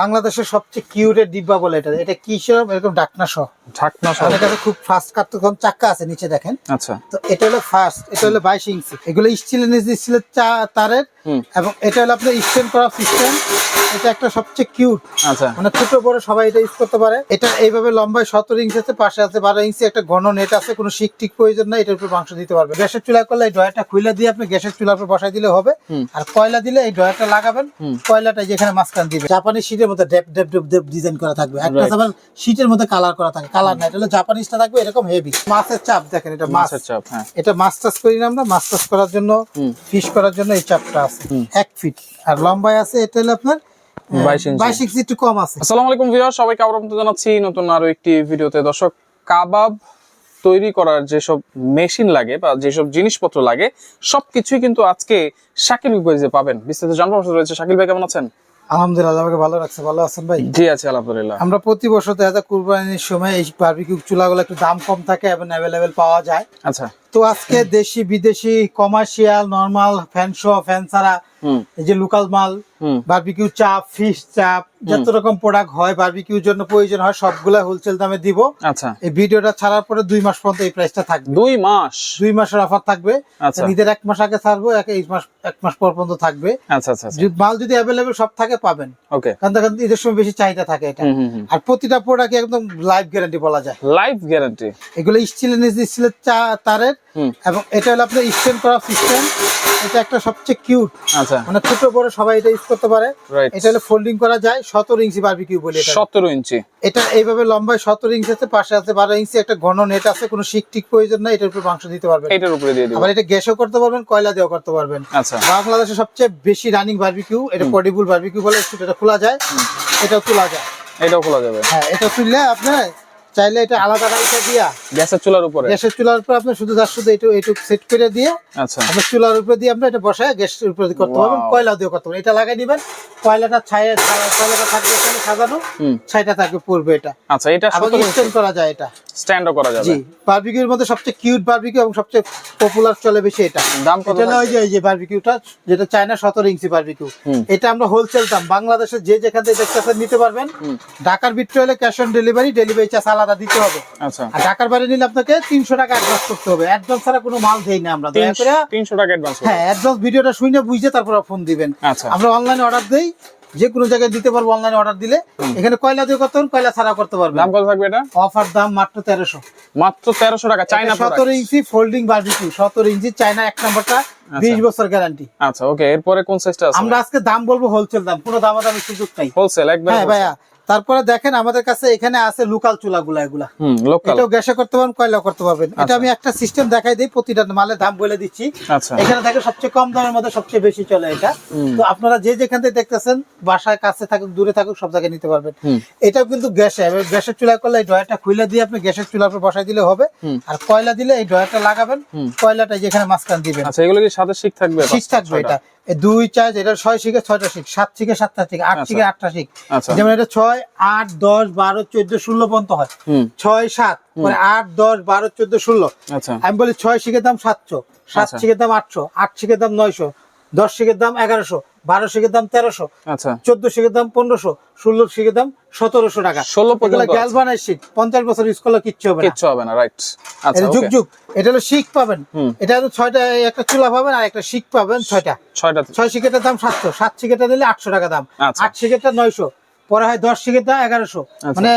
বাংলাদেশের সবচেয়ে কিউটের ডিব্বা বলে এটা। এটা কি সব? এরকম ডাকনা সহ। ঢাকনা সহ। কাছে খুব ফাস্ট কাটতে চাক্কা আছে নিচে দেখেন। আচ্ছা। তো এটা হলো ফার্স্ট এটা হলো বাইশ ইঞ্চি। এগুলো স্টিলের নিচে স্টিলের তারের। এবং এটা হলো আপনার স্ট্যান্ড করা সিস্টেম এটা একটা সবচেয়ে কিউট আচ্ছা। মানে ছোট বড় সবাই এটা ইউজ করতে পারে। এটা এইভাবে লম্বায় সতেরো ইঞ্চি আছে পাশে আছে বারো ইঞ্চি একটা ঘন নেট আছে কোনো শিক টিক প্রয়োজন নাই এটার উপর মাংস দিতে পারবে। গ্যাসের চুলা করলে এই ডয়ারটা খুলে দিয়ে আপনি গ্যাসের চুলার উপর বসাই দিলে হবে। আর কয়লা দিলে এই ডয়ারটা লাগাবেন। কয়লাটা যেখানে মাঝখান দিবে। জাপানি শীটের মধ্যে ডেপ ডেপ ডেপ ডেপ ডিজাইন করা থাকবে। একটা আবার শীটের মধ্যে কালার করা থাকে কালার না এটা হলো জাপানিজটা থাকবে এরকম হেভি মাছের চাপ দেখেন এটা মাছের চাপ হ্যাঁ। এটা মাছ চাষ করি না আমরা মাছ চাষ করার জন্য ফিশ করার জন্য এই চাপটা আছে এক ফিট আর লম্বায় আছে এটা হলো আপনার বাইশ ইঞ্চি একটু কম আছে। আসসালামু আলাইকুম ভিউয়ার সবাইকে আবার জানাচ্ছি নতুন আরও একটি ভিডিওতে। দর্শক কাবাব তৈরি করার যেসব মেশিন লাগে বা যেসব জিনিসপত্র লাগে সবকিছুই কিন্তু আজকে শাকিল গঞ্জে পাবেন। বিস্তারিত জানব রয়েছে শাকিল ভাই কেমন আছেন? আলহামদুলিল্লাহ আমাকে ভালো রাখছে। ভালো আছেন ভাই? জি আছে আলহামদুলিল্লাহ। আমরা প্রতি বছর দেখা যায় কুরবানির সময় এই বারবিকিউ চুলাগুলো একটু দাম কম থাকে এবং অ্যাভেলেবেল পাওয়া যায়। আচ্ছা। তো আজকে দেশি বিদেশি commercial normal fan show fan ছাড়া এই যে লোকাল মাল বারবিকিউ চাপ ফিশ চাপ যত রকম প্রোডাক্ট হয় বারবিকিউর জন্য প্রয়োজন হয় সবগুলা হোলসেল দামে দিব। আচ্ছা। এই ভিডিওটা ছাড়ার পরে দুই মাস পর্যন্ত এই প্রাইসটা থাকবে। দুই মাস? দুই মাসের অফার থাকবে। আচ্ছা। ঈদের এক মাস আগে ছাড়বো এক মাস এক মাস পর পর্যন্ত থাকবে। আচ্ছা আচ্ছা আচ্ছা। মাল যদি অ্যাভেলেবেল সব থাকে পাবেন। ওকে কারণ দেখেন ঈদের সময় বেশি চাহিদা থাকে এটা। আর প্রতিটা প্রোডাক্ট একদম লাইফ গ্যারান্টি বলা যায়। লাইফ গ্যারান্টি এগুলো স্টিলের নিচে স্টিলের তারের এবং এটা হলো আপনার স্ট্যান্ড করা সিস্টেম এটা একটা সবচেয়ে কিউট আচ্ছা। মানে ছোট বড় সবাই এটা ইউজ করতে পারে। এটা হলো ফোল্ডিং করা যায় সতেরো ইঞ্চি বারবিকিউ বলে এটা। সতেরো ইঞ্চি। এটা এইভাবে লম্বায় সতেরো ইঞ্চি আছে পাশে আছে বারো ইঞ্চি একটা ঘন নেট আছে কোনো শিক টিক প্রয়োজন নাই এটার উপর মাংস দিতে পারবেন। এটার উপরে দিয়ে দিব। আবার এটা গ্যাসও করতে পারবেন কয়লা দিয়েও করতে পারবেন। আচ্ছা। বাংলাদেশের সবচেয়ে বেশি রানিং বারবিকিউ এটা পডিবুল বারবিকিউ বলে এটা খোলা যায়। এটাও তোলা যায়। এটাও খোলা যাবে। হ্যাঁ এটা তুললে আপনার চাইলে এটা আলাদা রাইসা দিয়া গ্যাসের চুলার উপরে? গ্যাসের চুলার উপরে আপনি শুধু তার শুধু এটু এটু সেট করে দিয়ে আচ্ছা। আপনি চুলার উপরে দিয়ে আপনি এটা বসায় গ্যাসের উপরে করতে পারবেন। কয়লা দিয়ে করতে পারবেন। এটা লাগাই দিবেন। কয়লাটা ছায়ে কয়লাটা থাকবে এখানে সাজানো ছাইটা থাকবে পড়বে এটা। আচ্ছা এটা আবার সতেরো করা যায় এটা। স্ট্যান্ডও করা যাবে। জি বারবিকিউর মধ্যে সবচেয়ে কিউট বারবিকিউ এবং সবচেয়ে পপুলার চলে বেশি এটা। দাম কত এটা ওই যে এই যে বারবিকিউটা যেটা চায়না সতেরো ইঞ্চি বারবিকিউ এটা আমরা হোলসেল দাম। যে যেখান থেকে দেখতেছেন নিতে পারবেন। ঢাকার ভিতরে হলে cash on delivery delivery charge আলাদা দিতে হবে। আচ্ছা। আর ঢাকার বাইরে নিলে আপনাকে তিনশো টাকা অ্যাডভান্স করতে হবে। অ্যাডভান্স ছাড়া কোনো মাল দেই না আমরা। দয়া করে তিনশো টাকা অ্যাডভান্স হ্যাঁ অ্যাডভান্স ভিডিওটা শুনে বুঝে তারপর ফোন দিবেন। আচ্ছা। আমরা অনলাইনে অর্ডার দেই। যে কোনো জায়গায় দিতে পারব অনলাইনে অর্ডার দিলে। এখানে কয়লা দিয়ে করতে পারবেন কয়লা ছাড়া করতে পারবেন। দাম কত থাকবে এটা? অফার দাম মাত্র তেরোশো। মাত্র তেরোশো টাকা চাইনা সতেরো ইঞ্চি ফোল্ডিং বারবিকিউ সতেরো ইঞ্চি চায়না এক নম্বরটা বিশ বছর গ্যারান্টি আচ্ছা ওকে এরপরে কোন সাইজটা আছে? আমরা আজকে দাম বলব হোলসেল দাম কোনো দামাদামি সুযোগ নাই। হোলসেল একদম হ্যাঁ ভাইয়া। তারপরে দেখেন আমাদের কাছে এখানে আছে লোকাল চুলাগুলা এগুলা। এটাও গ্যাসে করতে পারবেন কয়লা করতে পারবেন। এটা আচ্ছা। আমি একটা সিস্টেম দেখাই দিই প্রতিটা মালের দাম বলে দিচ্ছি। আচ্ছা। এখানে থাকে সবচেয়ে কম দামের মধ্যে সবচেয়ে বেশি চলে এটা। তো আপনারা যে যেখান থেকে দেখতেছেন বাসায় কাছে থাকুক দূরে থাকুক সব জায়গায় নিতে পারবেন। এটাও কিন্তু গ্যাসে। গ্যাসের চুলা করলে এই ডয়ারটা খুলে দিয়ে আপনি গ্যাসের চুলার উপর বসাই দিলে হবে। আর কয়লা দিলে এই ডয়ারটা লাগাবেন কয়লাটা যেখানে মাঝখান দিবেন। আচ্ছা এগুলো কি সাথে শিক থাকবে? শিক থাকবে এটা। দুই চার এটা ছয় শিখে ছয়টা শিখ সাত শিখে সাতটা শিখ আট আচ্ছা। শিখে আটটা শিখ। আচ্ছা। যেমন এটা ছয় আট দশ বারো চোদ্দ ষোলো পর্যন্ত হয়। ছয় সাত মানে আট দশ বারো চোদ্দ ষোলো। আচ্ছা। আমি বলি ছয় শিখের দাম সাতশো সাত শিখে শিখের দাম আটশো আট শিখের দাম নয়শো দশ শিখের দাম এগারোশো বারো শিখের দাম তেরোশো আচ্ছা। চোদ্দ শিখের দাম পনেরোশো ষোলো শিখের দাম সতেরোশো টাকা। 16 পর্যন্ত আছে। গ্যালভানাইজ শীট পঞ্চাশ বছর ইউজ করলে কিচ্ছু হবে না। কিচ্ছু হবে না রাইট আচ্ছা যুগ যুগ। এটা হলো শিখ পাবেন। এটা হলো ছয়টা একটা চুলা পাবেন আর একটা শিখ পাবেন ছয়টা। ছয়টা। ছয় শিখেটার দাম সাতশো সাত শিখেটা দিলে আটশো টাকা দাম। আচ্ছা। আট শিখেটা নয়শো পরে হয় দশ শিখেটা এগারোশো। মানে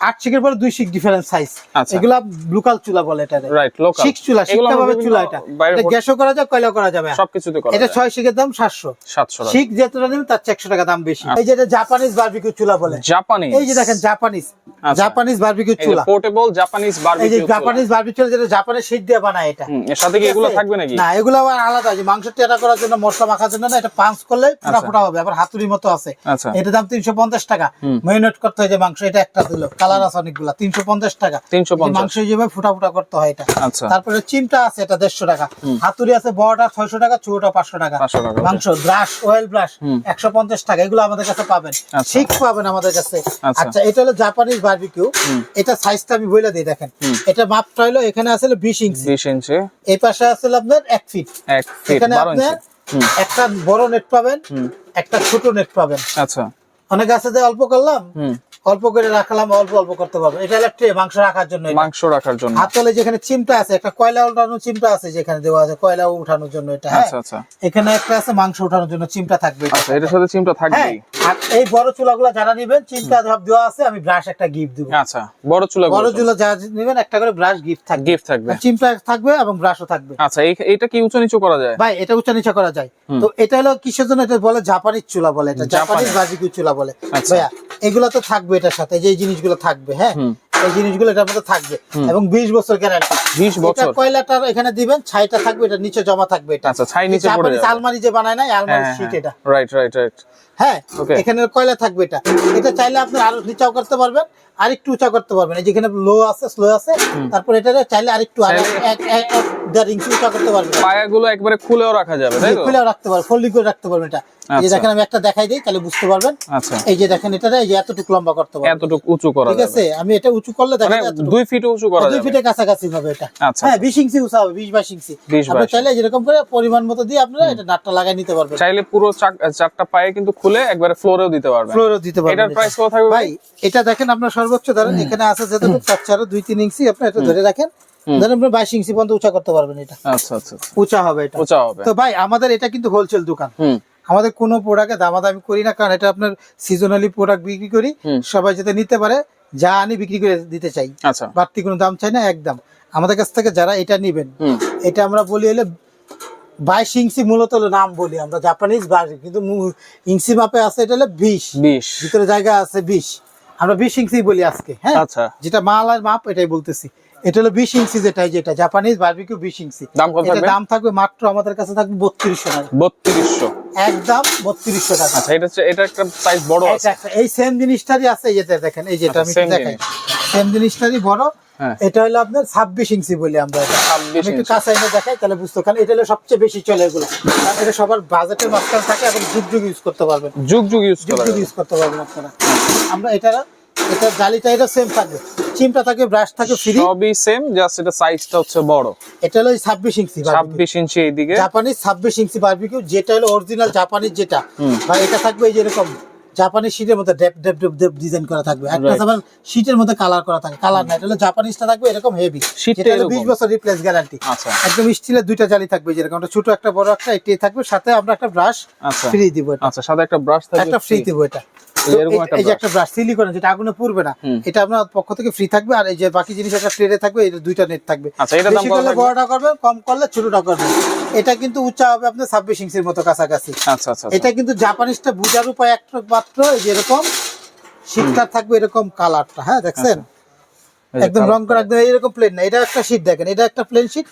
আট শিখের পরে দুই শিখ ডিফারেন্ট সাইজ আচ্ছা। এগুলা লোকাল চুলা বলে এটা। রাইট লোকাল শিখ চুলা শিখতে ভাবে চুলা এটা। এটা গ্যাসও করা যায় কয়লা করা যাবে। সবকিছুতে করা এটা ছয় শিখের দাম সাতশো। 700 টাকা। শিখ যেতটা নেবেন তার চেয়ে একশো টাকা দাম বেশি। এই যে জাপানিজ বারবিকিউ চুলা বলে। জাপানি এই যে দেখেন জাপানিজ আচ্ছা। জাপানিজ বারবিকিউ চুলা। পোর্টেবল জাপানিজ এই বারবিকিউ জাপানিজ বারবিকিউ যেটা জাপানের শীত দিয়ে বানায় এটা। এর সাথে কি এগুলো? থাকবে নাকি? না এগুলো আবার আলাদা। যে মাংস টেরা করার জন্য মশলা মাখার জন্য না এটা পাঁচ করলে ফোটা আচ্ছা। ফোটা হবে আবার হাতুড়ির মতো আছে। আচ্ছা। এটা দাম তিনশো পঞ্চাশ টাকা। মেরিনেট করতে হয় যে মাংস এটা একটা দিল। কালার আছে অনেকগুলা তিনশো পঞ্চাশ টাকা। 350 মাংস হিসেবে ফুটা ফুটা করতে হয় এটা। আচ্ছা। তারপরে চিমটা আছে এটা দেড়শো টাকা। হুম। হাতুড়ি আছে বড়টা ছয়শো টাকা ছোটটা পাঁচশো টাকা। 500 টাকা, মাংস ব্রাশ অয়েল ব্রাশ হুম। একশো পঞ্চাশ টাকা। এগুলো আমাদের কাছে পাবেন। আচ্ছা। শিখ পাবেন আমাদের কাছে। আচ্ছা। আচ্ছা এটা হলো জাপানিজ বারবিকিউ। এটা সাইজটা আমি বইলা দিই দেখেন। এটা মাপটা হলো এখানে আছে বিশ ইঞ্চি। 20 ইঞ্চি। এই পাশে আসলে আপনার এক ফিট এক ফিট এখানে আপনার একটা বড় নেট পাবেন একটা ছোট নেট পাবেন। আচ্ছা। অনেক আছে যে অল্প করলাম অল্প করে রাখলাম অল্প অল্প করতে পারব। এটা হলো ট্রে মাংস রাখার জন্য মাংস রাখার জন্য। হাত তলে যেখানে চিমটা আছে একটা কয়লা উঠানোর চিমটা আছে যেখানে দেওয়া আছে কয়লা উঠানোর জন্য এটা হ্যাঁ? আচ্ছা আচ্ছা। এখানে একটা আছে মাংস উঠানোর জন্য চিমটা থাকবে আচ্ছা এটার সাথে চিমটা হ্যাঁ থাকবেই আর এই বড় চুলাগুলো যারা নিবেন চিমটা দেওয়া আছে আমি ব্রাশ একটা গিফট দিব। আচ্ছা বড় চুলা বড় চুলা যারা নিবেন একটা করে ব্রাশ গিফট থাকবে। গিফট থাকবে। চিমটা থাকবে এবং ব্রাশও থাকবে। আচ্ছা এটা কি উঁচু নিচু করা যায়? ভাই এটা উচ্চ নিচা করা যায়। তো এটা হলো কিসের জন্য এটা বলে? জাপানিজ চুলা বলে এটা জাপানিজ বাজিকিউ চুলা বলে। আচ্ছা। ভাইয়া এগুলো তো থাকবে এটার সাথে যে জিনিসগুলো থাকবে হ্যাঁ? এই জিনিসগুলো এটার মধ্যে থাকবে। এবং বিশ বছর গ্যারান্টি বিশ এটা বছর। কয়লাটা এখানে দিবেন? ছাইটা থাকবে এটা নিচে জমা থাকবে এটা। আচ্ছা ছাই নিচে পড়ে যাবে। আলমারি যে বানায় না আলমারি হ্যাঁ শীট এটা। রাইট রাইট রাইট হ্যাঁ এখানে কয়লা থাকবে এটা? এটা চাইলে আপনি আরও নিচাও করতে পারবেন আরেকটু উঁচা করতে পারবেন। এই যেখানে লো আছে স্লো আছে তারপর এটা চাইলে আরেকটু দেড় ইঞ্চি উঁচা করতে পারবেন। পায়াগুলো একবারে খুলেও রাখা যাবে তাই তো? খুলেও রাখতে পারবেন ফোল্ডিং করে রাখতে পারবেন এটা। এই যে আচ্ছা। দেখেন আমি একটা দেখাই দিই তাহলে বুঝতে পারবেন। আচ্ছা। এই যে দেখেন এটা এই যে এতটুকু লম্বা করতে পারবেন। এতটুকু উঁচু করা ঠিক আছে? আমি এটা উঁচু করলে মানে দেখেন এতটুকু। দুই ফিট উঁচু করা দুই যাবে। ফিটের কাছাকাছি হবে এটা। আচ্ছা, হ্যাঁ বিশ ইঞ্চি উঁচা হবে বিশ বাইশ ইঞ্চি আপনি চাইলে যেরকম করে পরিমাণ মতো দিয়ে আপনারা এটা নাটটা লাগিয়ে নিতে পারবেন। চাইলে পুরো চারটা পায়ে কিন্তু খুলে একবারে ফ্লোরেও দিতে পারবেন। ফ্লোরও দিতে পারবেন। এটার প্রাইস কত থাকবে ভাই এটা দেখেন আপনার সর্বোচ্চ ধরেন এখানে আছে যেহেতু চারচারও দুই তিন ইঞ্চি আপনি এটা ধরে রাখেন। ধরেন আপনি বাইশ ইঞ্চি পর্যন্ত উঁচা করতে পারবেন এটা। আচ্ছা আচ্ছা উঁচা হবে এটা। উঁচা হবে। তো ভাই আমাদের এটা কিন্তু হোলসেল দোকান। আমাদের কোনো প্রোডাক্টে দামাদামি করি না কারণ এটা আপনার সিজনালি প্রোডাক্ট বিক্রি করি। সবাই যাতে নিতে পারে যা আনি বিক্রি করে দিতে চাই। আচ্ছা। বাড়তি কোনো দাম চাই না একদম। আমাদের কাছ থেকে যারা এটা নিবেন এটা আমরা বলি হলে বাইশ ইঞ্চি মূলত নাম বলি আমরা জাপানিজ বাড়ি কিন্তু ইঞ্চি মাপে আছে এটা হলো বিশ। বিশ। ভিতরে জায়গা আছে বিশ। আমরা বিশ ইঞ্চি বলি আজকে হ্যাঁ? আচ্ছা। যেটা মাল আর মাপ এটাই বলতেছি। এটা হলো বিশ ইঞ্চি যেটা যেটা জাপানিজ বারবিকিউ বিশ ইঞ্চি দাম থাকবে? মাত্র আমাদের কাছে থাকবে বত্রিশশো টাকা। বত্রিশশো। একদম বত্রিশশো টাকা। আচ্ছা এটা হচ্ছে- এটা একটা সাইজ বড় আছে। এই সেম জিনিসটারই আছে এই যেটা দেখেন এই যেটা আচ্ছা, আমি দেখাই। সেম জিনিসটারই বড়। এটা হলো আপনার ছাব্বিশ ইঞ্চি বলি আমরা 26 একটু কাছে এনে দেখাই তাহলে বুঝতে কারণ এটা হলো সবচেয়ে বেশি চলে এগুলো। কারণ এটা সবার বাজেটের মাঝখানে থাকে এবং যুগ যুগ ইউজ করতে পারবেন। যুগ যুগ ইউজ যুগ যুগ ইউজ করতে পারবেন আপনারা। আমরা এটা এটা জালিটা এটা সেম থাকবে। চিমটা থাকে ব্রাশ থাকে ফ্রি সবই সেম জাস্ট এটা সাইজটা হচ্ছে বড়। এটা হলো ছাব্বিশ ইঞ্চি ছাব্বিশ ইঞ্চি এইদিকে। জাপানি ছাব্বিশ ইঞ্চি বারবিকিউ যেটা হলো অরিজিনাল জাপানি যেটা। বা এটা থাকবে এই যে এরকম। শীটের মধ্যে ডেপ ডেপ ডেপ ডেপ ডিজাইন করা থাকবে। একটা আবার শীটের মধ্যে কালার করা থাকে। কালার না এটা জাপানিজটা থাকবে এরকম হেভি Sheet টা যেটা হলো এরকম। বিশ বছর রিপ্লেস গ্যারান্টি আচ্ছা। একদম স্টিলের দুইটা জালি থাকবে যেরকম। একটা ছোট একটা বড় একটা থাকবে। সাথে আমরা একটা ব্রাশ আচ্ছা। ফ্রি দিব এটা। আচ্ছা সাথে একটা ব্রাশ থাকবে একটা ফ্রি দিব এটা। এই তো এরকম এই- একটা এই যে একটা ব্রাশ সিলিকন যেটা আগুনে পুড়বে না। এটা আপনার পক্ষ থেকে ফ্রি থাকবে আর এই যে বাকি জিনিস একটা ট্রেতে থাকবে এই দুইটা নেট থাকবে। আচ্ছা, এটার দাম বেশি করলে বড়টা করবে কম করলে ছোটটা করবে এটা কিন্তু হবে আপনার ছাব্বিশ ইঞ্চির মতো কাছাকাছি। আচ্ছা আচ্ছা এটা কিন্তু জাপানিজটা বুঝার উপায় একটা মাত্র যেরকম শীতকাল থাকবে এরকম কালারটা হ্যাঁ দেখছেন? একদম রং করা একদম এরকম প্লেন না। এটা একটা শীট দেখেন এটা একটা প্লেন শীট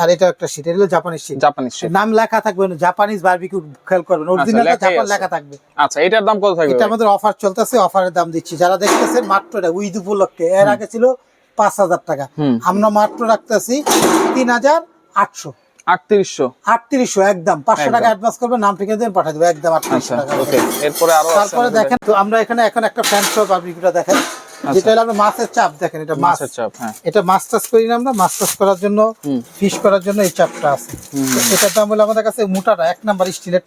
আর এটা একটা শীট এটা হলো জাপানিজ শীট জাপানিজ shape। নাম লেখা থাকবে না জাপানিজ বারবিকিউ খেয়াল করবেন। অরিজিনালটা লেখাই জাপান লেখা থাকবে। আচ্ছা এটার দাম কত থাকবে এটা আমাদের অফার চলতেছে অফারের দাম দিচ্ছি। যারা দেখতেছেন মাত্র এটা উইদ উপলক্ষে এর আগে ছিল পাঁচ হাজার টাকা। আমরা মাত্র রাখতেছি তিন হাজার আটশো। আটত্রিশশো। আটত্রিশশো একদম। পাঁচশো টাকা অ্যাডভান্স করবেন নাম ঠিকানা দেবেন পাঠিয়ে দেবো একদম আটত্রিশশো আচ্ছা টাকা। ওকে এরপরে আরও তারপরে দেখেন তো আমরা এখানে এখন একটা ফ্যান শপ বারবিকিউটা দেখেন। যেটা হলো আমরা মাছের চাপ দেখেন এটা মাছের চাপ হ্যাঁ। এটা মাছ চাষ করি না আমরা মাছ চাষ করার জন্য ফিশ করার জন্য এই চাপটা আছে। এটার দাম হলো আমাদের কাছে মোটাটা এক নাম্বার স্টিলের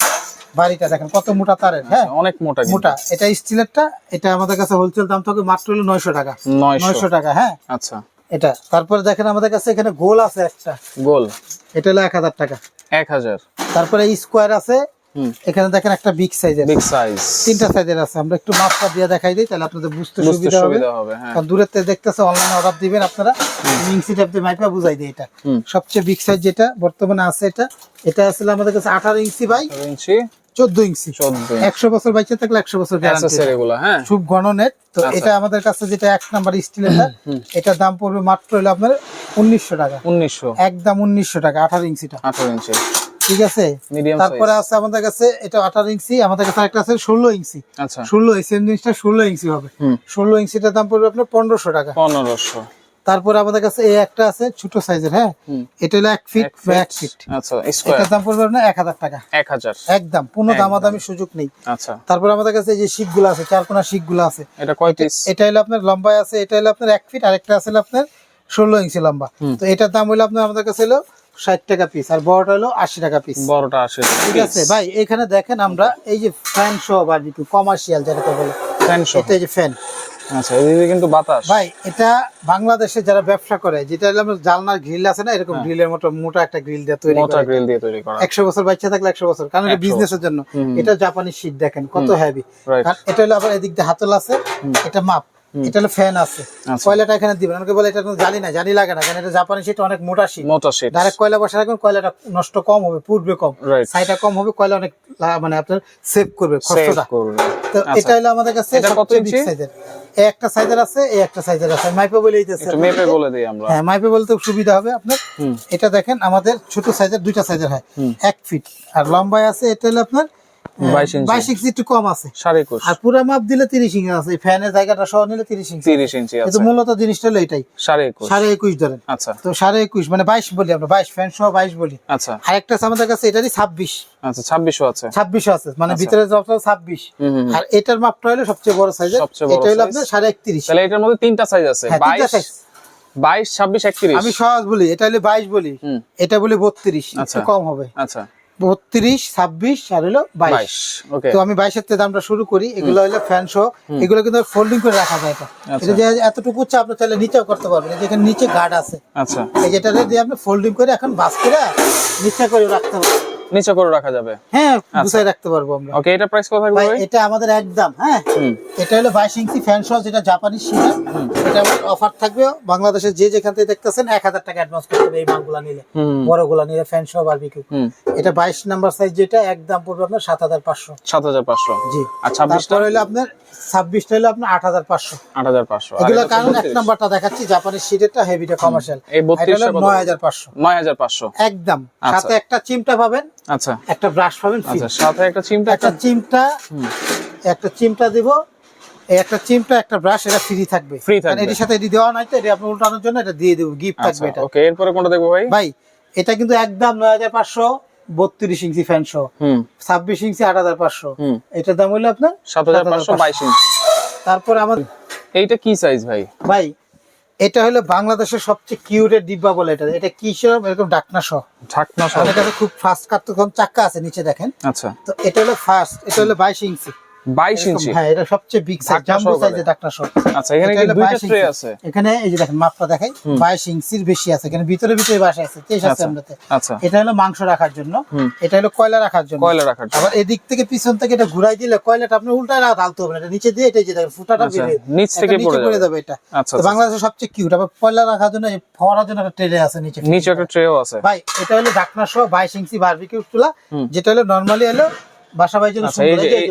বাড়িটা দেখেন কত মোটা তারের হ্যাঁ? অনেক মোটা মোটা। এটা স্টিলেরটা এটা আমাদের কাছে হোলসেল দাম থাকবে মাত্র হলো নয়শো টাকা। নয়শো। টাকা হ্যাঁ? আচ্ছা। এটা। তারপরে দেখেন আমাদের কাছে এখানে গোল আছে একটা। গোল? এটা হলো এক হাজার টাকা। এক হাজার। তারপরে স্কোয়ার আছে এখানে দেখেন একটা বিগ সাইজের বিগ সাইজ তিনটা সাইজের আছে। আমরা একটু মাপটা দিয়ে দেখাই দিই তাহলে আপনাদের বুঝতে সুবিধা হবে। হ্যাঁ। কারণ দূরের থেকে দেখতেছে অনলাইনে অর্ডার দিবেন আপনারা। ইঞ্চি টাইপ দিয়ে মাইপা বুঝাই দিই এটা। সবচেয়ে বিগ সাইজ যেটা বর্তমানে আছে এটা। এটা আসলে আমাদের কাছে আঠারো ইঞ্চি বাই ইঞ্চি। চোদ্দ ইঞ্চি। একশো বছর বাইচে থাকলে একশো বছর হ্যাঁ। খুব গণনেট তো আচ্ছা। এটা আমাদের কাছে যেটা এক নাম্বার স্টিলের এটার দাম পড়বে মাত্র হলো আপনার উনিশশো টাকা। উনিশশো। একদম উনিশশো টাকা আঠারো ইঞ্চিটা। আঠারো ইঞ্চি। ঠিক আছে? তারপরে আছে আমাদের কাছে এটা আঠারো ইঞ্চি আমাদের কাছে একটা আছে ষোলো ইঞ্চি। আচ্ছা। ষোলো জিনিসটা ষোলো ইঞ্চি হবে। ষোলো ইঞ্চিটার দাম পড়বে আপনার পনেরোশো টাকা। পনেরোশো। তারপরে আমাদের কাছে এই একটা আছে ছোট সাইজের হ্যাঁ? এটা হলো এক ফিট বা এক ফিট আচ্ছা এটার দাম পড়বে আপনার এক হাজার টাকা। এক হাজার। একদম কোনো দামাদামি সুযোগ নেই। আচ্ছা। তারপরে আমাদের কাছে যে শিকগুলো আছে চার কোনা গুলো আছে। এটা কয় পিস এটা হলো আপনার লম্বায় আছে এটা হলো আপনার এক ফিট আর একটা আছে আপনার ষোলো ইঞ্চি লম্বা। তো এটার দাম হলো আপনার আমাদের কাছে হলো ষাট টাকা পিস আর বড়টা হলো আশি টাকা পিস বড়টা আসে ঠিক আছে? ভাই এখানে দেখেন আমরা এই যে ফ্যান সহ বারবিকিউ কমার্শিয়াল যেটাকে বলে তিনশো এটা যে ফ্যান আচ্ছা এদিকে কিন্তু বাতাস। ভাই এটা বাংলাদেশে যারা ব্যবসা করে যেটা হলো আমরা জালনার গ্রিল আছে না এরকম গ্রিলের মতো মোটা একটা গ্রিল দিয়ে তৈরি মোটা করে। গ্রিল দিয়ে তৈরি করা। একশো বছর বাচ্চা থাকলে একশো বছর কারণ এটা বিজনেসের জন্য। এটা জাপানি শীট দেখেন কত হেভি এটা হলো আবার এদিক দিয়ে হাতল আছে এটা মাপ। এটা হলো ফ্যান আছে। কয়লাটা এখানে দিবেন? অনেকে বলে এটা কোনো জালি না জানি লাগে না কারণ এটা জাপানি শীট অনেক মোটা শীট মোটা ডাইরেক্ট কয়লা বসে রাখবেন কয়লাটা নষ্ট কম হবে পূর্বে কম। সাইটা কম হবে কয়লা অনেক মানে আপনার সেভ করবে খরচটা। তো আচ্ছা। এটা হলো আমাদের কাছে এটা কত ইঞ্চি? সাইজের একটা সাইজের আছে এই একটা সাইজের আছে। মাইপে বলে দিতেছে। মেপে বলে দিই আমরা। হ্যাঁ মাইপে বলতে সুবিধা হবে আপনার। এটা দেখেন আমাদের ছোট সাইজের দুইটা সাইজের হয়। এক ফিট আর লম্বায় আছে এটা হলো আপনার বাইশ ইঞ্চি। বাইশ একটু কম আছে। সাড়ে একুশ। আর পুরো মাপ দিলে তিরিশ ইঞ্চি আছে। ফ্যানের জায়গাটা সহ নিলে তিরিশ ইঞ্চি। তিরিশ ইঞ্চি কিন্তু মূলত জিনিসটা হলো এটাই। সাড়ে একুশ। সাড়ে একুশ ধরেন। আচ্ছা। তো সাড়ে একুশ মানে বাইশ বলি আমরা বাইশ ফ্যান সহ বাইশ বলি। আচ্ছা। আরেকটা আছে আমাদের কাছে এটারই ছাব্বিশ। আচ্ছা ছাব্বিশও আছে। ছাব্বিশ আছে মানে ভিতরে জবটা ছাব্বিশ। হুম, হুম, হুম। আর এটার মাপটা হলো সবচেয়ে বড় বড় এটা হলো আপনার সাড়ে একত্রিশ। তাহলে এটার মধ্যে তিনটা সাইজ আছে। হ্যাঁ, বাইশ বাইশ ছাব্বিশ একত্রিশ। আমি সহজ বলি এটা হলো বাইশ বলি। হুম। এটা বলি বত্রিশ আচ্ছা। কম হবে। আচ্ছা। বত্রিশ ছাব্বিশ আর হলো বাইশ। তো আমি বাইশের থেকে দামটা শুরু করি। এগুলো হলো ফ্যান সহ এগুলো কিন্তু ফোল্ডিং করে রাখা যায় এটা। আচ্ছা। যে এতটুকু উচ্চ আপনি চাইলে নিচেও করতে পারবেন। এই যে এখানে নিচে গার্ড আছে। আচ্ছা। যেটা দিয়ে আপনি ফোল্ডিং করে এখন বাস করে নিচে করে রাখতে পারবেন নিচে করে রাখা যাবে? হ্যাঁ গুছাই রাখতে পারব আমরা। ওকে এটা প্রাইস কত থাকবে এটা আমাদের একদম হ্যাঁ? এটা হলো বাইশ ইঞ্চি ফ্যান সহ যেটা জাপানি শিরা আমার অফার থাকবে। বাংলাদেশের যে যেখান থেকে দেখতেছেন এক হাজার টাকা অ্যাডভান্স করতে হবে এই মালগুলা নিলে। বড়গুলা নিলে ফ্যান সহ বারবিকিউ এটা বাইশ নাম্বার সাইজ যেটা একদম পড়বে আপনার সাত হাজার পাঁচশো। সাত হাজার পাঁচশো। জি। আর ছাব্বিশটা? হলো আপনার ছাব্বিশটা হলো আপনার আট হাজার পাঁচশো। আট হাজার পাঁচশো। এগুলো কারণ এক নাম্বারটা দেখাচ্ছি জাপানি শিটেরটা হেভিটা কমার্শিয়াল এই 32 টা কত? নয় হাজার পাঁচশো। নয় হাজার পাঁচশো। একদম আচ্ছা। সাথে একটা চিমটা পাবেন আচ্ছা। একটা ব্রাশ পাবেন আচ্ছা সাথে একটা চিমটা একটা চিমটা একটা চিমটা দিব এই একটা চিমটা একটা ব্রাশ এটা ফ্রি থাকবে। কারণ থাকবে। এটির সাথে এটি দেওয়া নাই তো এটা আপনি উল্টানোর জন্য এটা দিয়ে দেবো গিফট আচ্ছা থাকবে এটা। ওকে এরপরে কোনটা দেখব ভাই? ভাই এটা কিন্তু একদম নয় হাজার পাঁচশো বত্রিশ ইঞ্চি ফ্যান সহ ছাব্বিশ ইঞ্চি আট হাজার পাঁচশো। এটার দাম হলো আপনার? সাত হাজার পাঁচশো বাইশ ইঞ্চি। তারপর আমাদের এইটা কি সাইজ ভাই? ভাই এটা হলো বাংলাদেশের সবচেয়ে কিউটের ডিব্বা বলে এটা। এটা কি সহ এরকম ডাকনা সহ ঢাকনা সহ কাছে খুব ফাস্ট কাটতে কম চাক্কা আছে নিচে দেখেন। আচ্ছা। তো এটা হলো ফার্স্ট এটা হলো বাইশ ইঞ্চি। বাইশ এরকম, ইঞ্চি। হ্যাঁ এটা সবচেয়ে বিগ সাইজ জাম্বো ডাকনা সহ। আচ্ছা এখানে কি দুইটা ট্রে আছে। এখানে এই যে দেখেন মাপটা দেখাই। ইঞ্চির বেশি আছে। এখানে ভিতরে ভিতরে বাসা আছে। তেইশ আছে আচ্ছা। আমরাতে। আচ্ছা। এটা হলো মাংস রাখার জন্য। এটা হলো কয়লা রাখার জন্য। কয়লা রাখার জন্য। আবার এদিক থেকে পিছন থেকে এটা ঘুরাই দিলে কয়লাটা আপনি উল্টা ঢালতে হবে এটা নিচে দিয়ে এটা যে দেখেন ফুটাটা আচ্ছা, বেরিয়ে নিচ থেকে পড়ে যাবে। এটা। আচ্ছা, আচ্ছা। বাংলাদেশের সবচেয়ে কিউট আবার কয়লা রাখার জন্য এই ফোয়ারার জন্য একটা ট্রেলে আছে নিচে। নিচে একটা ট্রেও আছে। ভাই এটা হলো ঢাকনা সহ বাইশ ইঞ্চি বারবিকিউ চুলা। যেটা হলো নর্মালি হলো বাসা ভাই জন্য আচ্ছা,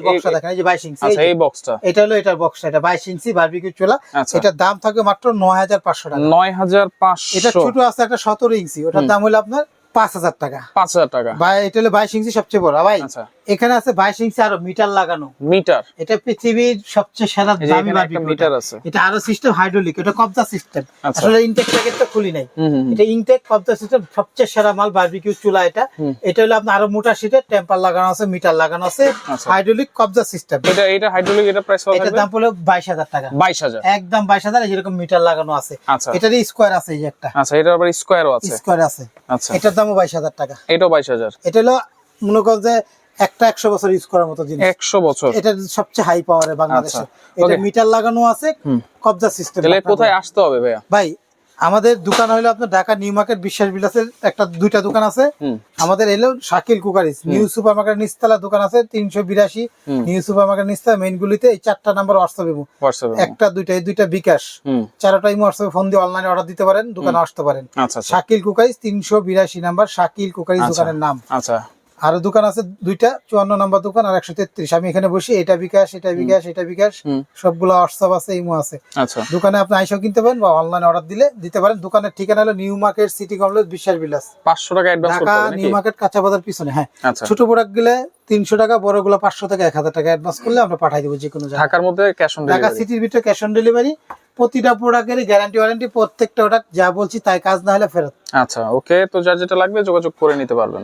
বক্সটা দেখেন এই যে বাইশ ইঞ্চি এই আচ্ছা এই বক্সটা এটা হলো এটার বক্সটা এটা বাইশ ইঞ্চি বারবিকিউ চুলা। আচ্ছা। এটার দাম থাকবে মাত্র নয় হাজার পাঁচশো টাকা। নয় হাজার এটা ছোট আছে একটা সতেরো ইঞ্চি ওটার দাম হলো আপনার পাঁচ হাজার টাকা। পাঁচ হাজার টাকা। বা এটা হলো বাইশ ইঞ্চি সবচেয়ে বড়। ভাই আচ্ছা। এখানে আছে বাইশ ইঞ্চি আরও মিটার লাগানো। মিটার। এটা পৃথিবীর সবচেয়ে সেরা দামি মিটার আছে। এটা আরও সিস্টেম হাইড্রোলিক এটা কবজা সিস্টেম আচ্ছা। আসলে ইনটেক প্যাকেটটা খুলি নাই। এটা ইনটেক কবজা সিস্টেম সবচেয়ে সেরা মাল বারবিকিউ চুলা এটা। এটা হলো আপনার আরও মোটা শীটের টেম্পার লাগানো আছে মিটার লাগানো আছে আচ্ছা। হাইড্রোলিক কবজা সিস্টেম এটা এটা হাইড্রোলিক এটা প্রাইস এটার দাম হলো বাইশ হাজার টাকা। বাইশ হাজার। একদম বাইশ হাজার যেরকম মিটার লাগানো আছে। আচ্ছা। এটারই স্কোয়ার আছে এই একটা। আচ্ছা এটা আবার স্কোয়ারও আছে। স্কোয়ার আছে। আচ্ছা। এটার দামও বাইশ হাজার টাকা। এটাও বাইশ হাজার। এটা হলো মনে কর যে একটা একশো বছর ইউজ করার মতো জিনিস। একশো বছর। এটা সবচেয়ে হাই পাওয়ারে বাংলাদেশে। আচ্ছা, এটা মিটার লাগানো আছে কবজা সিস্টেম কোথায় আসতে হবে ভাইয়া? ভাই আমাদের দোকান হলো আপনার ঢাকা নিউ মার্কেট বিশ্বাস বিলাসের একটা দুইটা দোকান আছে। আমাদের এলো Shakil cookeries. New super market Nistala দোকান আছে তিনশো বিরাশি। New super market Nistala main গুলিতে এই চারটা নাম্বার হোয়াটসঅ্যাপ একটা দুইটা এই দুইটা বিকাশ। চারটাই হোয়াটসঅ্যাপে ফোন দিয়ে অনলাইনে অর্ডার দিতে পারেন দোকানে আসতে পারেন। আচ্ছা আচ্ছা। শাকিল কুকারিস তিনশো বিরাশি নাম্বার শাকিল কুকারিস দোকানের নাম। আচ্ছা। আরও দোকান আছে দুইটা চুয়ান্ন নাম্বার দোকান আর একশো তেত্রিশ। আমি এখানে বসি এটা বিকাশ এটা বিকাশ এটা বিকাশ সবগুলো হোয়াটসঅ্যাপ আছে ইমো আছে। আচ্ছা। দোকানে আপনি আইসাও কিনতে পারেন বা অনলাইনে অর্ডার দিলে দিতে পারেন। দোকানের ঠিকানা হলো নিউ মার্কেট সিটি কমপ্লেক্স বিশ্বাস বিলাস। পাঁচশো টাকা ঢাকা নিউ মার্কেট কাঁচা বাজার পিছনে হ্যাঁ। আচ্ছা। ছোট প্রোডাক্টগুলো তিনশো টাকা বড়গুলো পাঁচশো টাকা এক হাজার টাকা অ্যাডভান্স করলে আমরা পাঠাই দেবো যে কোনো ঢাকার মধ্যে ক্যাশ অন ঢাকা সিটির ভিতরে ক্যাশ অন ডেলিভারি প্রতিটা প্রোডাক্টেরই গ্যারান্টি ওয়ারেন্টি প্রত্যেকটা প্রোডাক্ট যা বলছি তাই কাজ না হলে ফেরত। আচ্ছা ওকে তো যার যেটা লাগবে যোগাযোগ করে নিতে পারবেন।